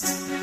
you.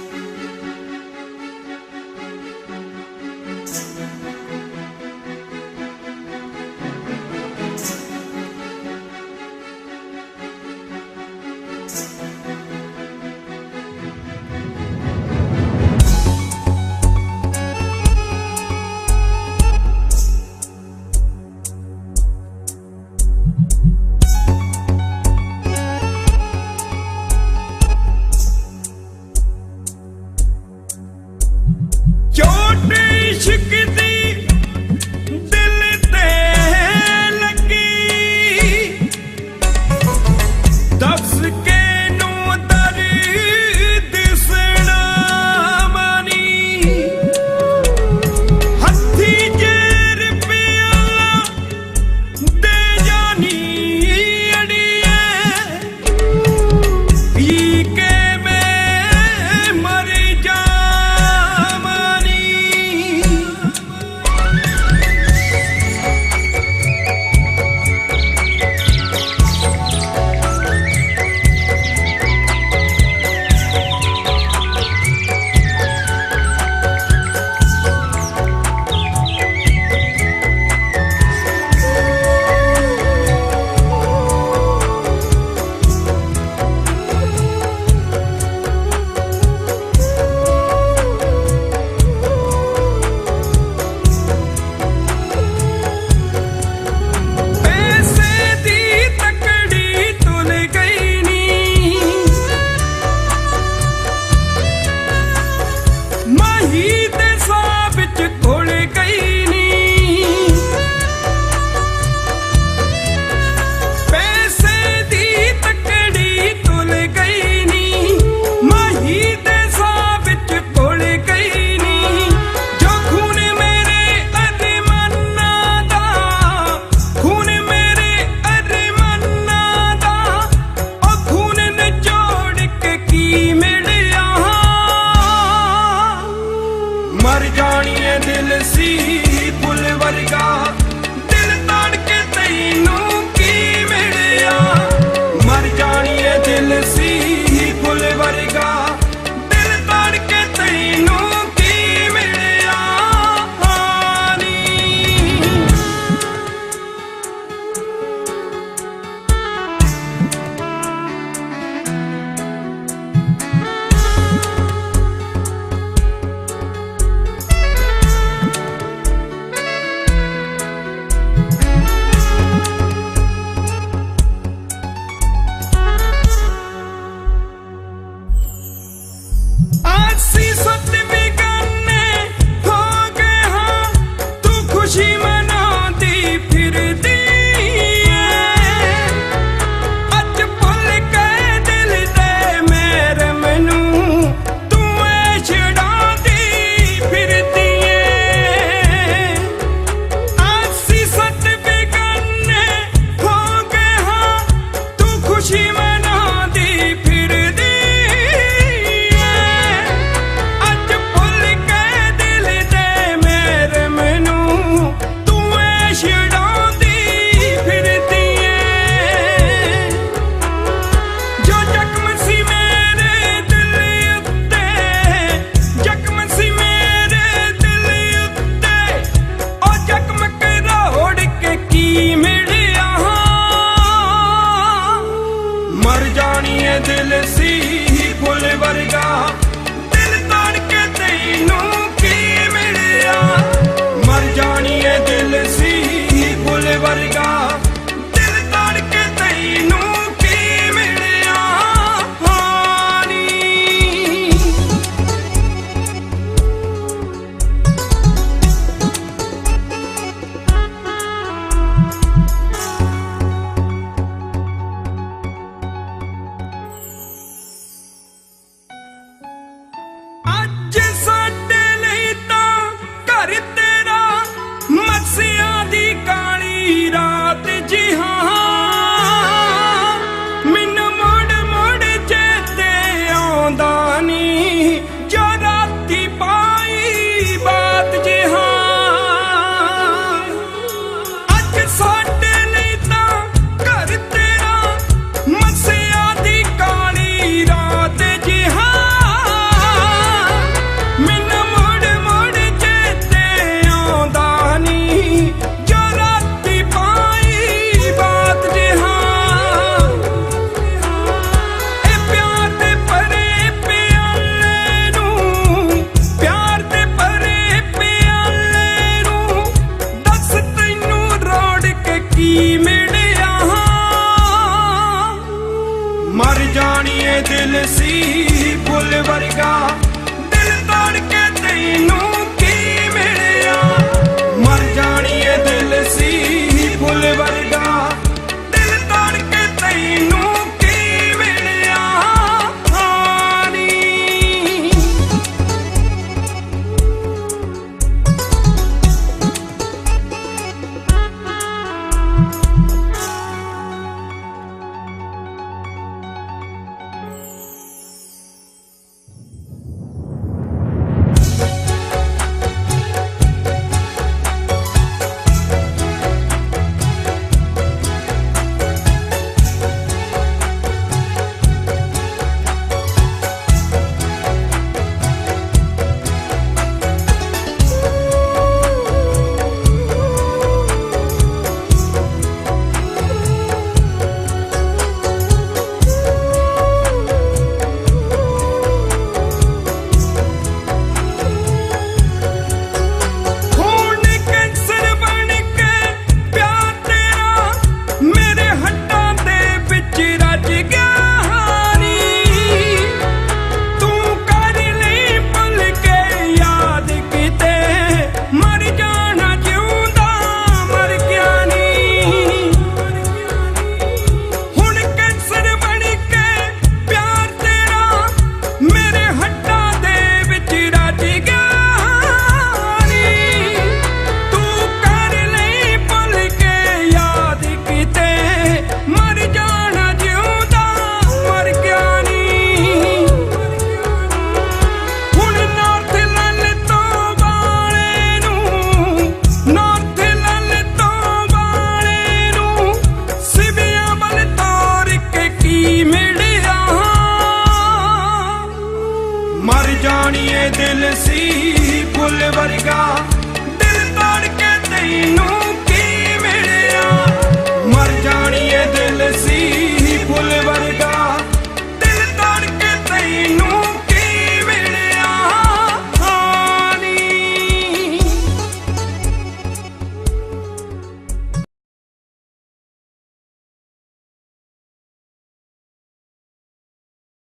ਦਿਲ ਸੀ ਫੁੱਲ ਵਰਗਾ। ਦਿਲ ਤਾੜ ਕੇ ਤੈਨੂੰ ਮਿਲਿਆ? ਮਰ ਜਾਣੀ ਦਿਲ ਸੀ ਫੁੱਲ ਵਰਗਾ। ਦਿਲ ਸੀ ਫੁੱਲ ਵਰਗਾ। ਦਿਲ ਤੋੜ ਕੇ ਤੈਨੂੰ ਸੋਹਣੀਏ ਦਿਲ ਸੀ ਫੁੱਲ ਵਰਗਾ। ਦਿਲ ਤੋੜ ਕੇ ਤੈਨੂੰ